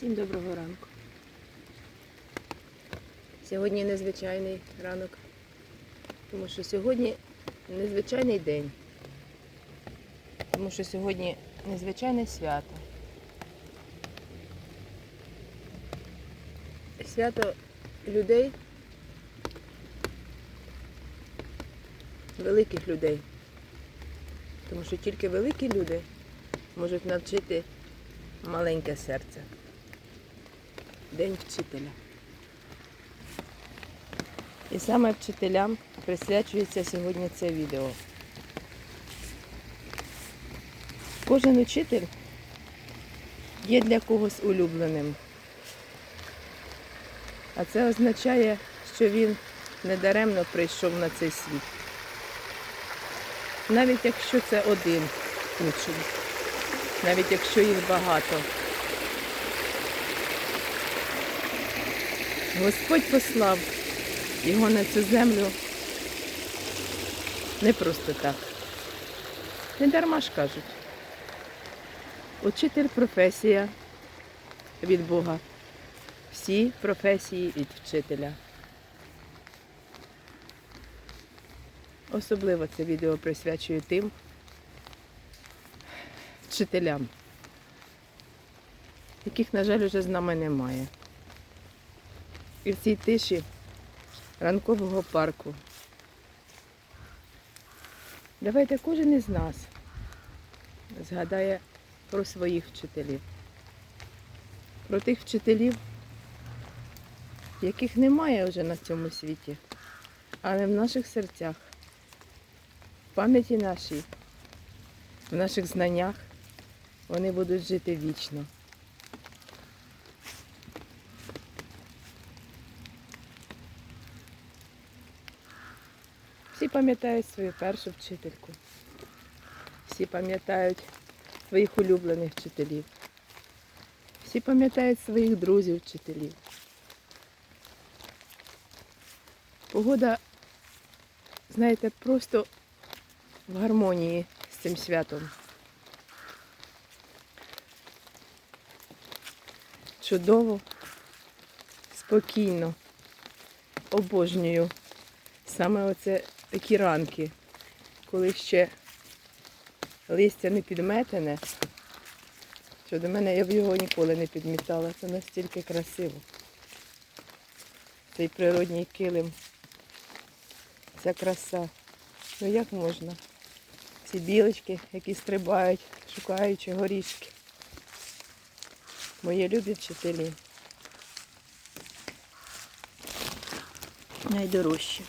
Всім доброго ранку. Сьогодні незвичайний ранок, тому що сьогодні незвичайний день. Тому що сьогодні незвичайне свято. Свято людей, великих людей. Тому що тільки великі люди можуть навчити маленьке серце. День вчителя. І саме вчителям присвячується сьогодні це відео. Кожен учитель є для когось улюбленим. А це означає, що він недаремно прийшов на цей світ. Навіть якщо це один учень, навіть якщо їх багато. Господь послав його на цю землю не просто так. Не дарма ж кажуть. Учитель професія від Бога. Всі професії від вчителя. Особливо це відео присвячую тим вчителям, яких, на жаль, вже з нами немає. І в цій тиші ранкового парку. Давайте кожен із нас згадає про своїх вчителів, про тих вчителів, яких немає вже на цьому світі, але в наших серцях, в пам'яті нашій, в наших знаннях вони будуть жити вічно. Всі пам'ятають свою першу вчительку. Всі пам'ятають своїх улюблених вчителів. Всі пам'ятають своїх друзів вчителів. Погода, знаєте, просто в гармонії з цим святом. Чудово, спокійно, обожнюю саме оце такі ранки, коли ще листя не підметене, що до мене я б його ніколи не підмітала. Це настільки красиво. Цей природній килим. Ця краса. Ну як можна? Ці білочки, які стрибають, шукаючи горішки. Мої любі вчителі. Найдорожчі.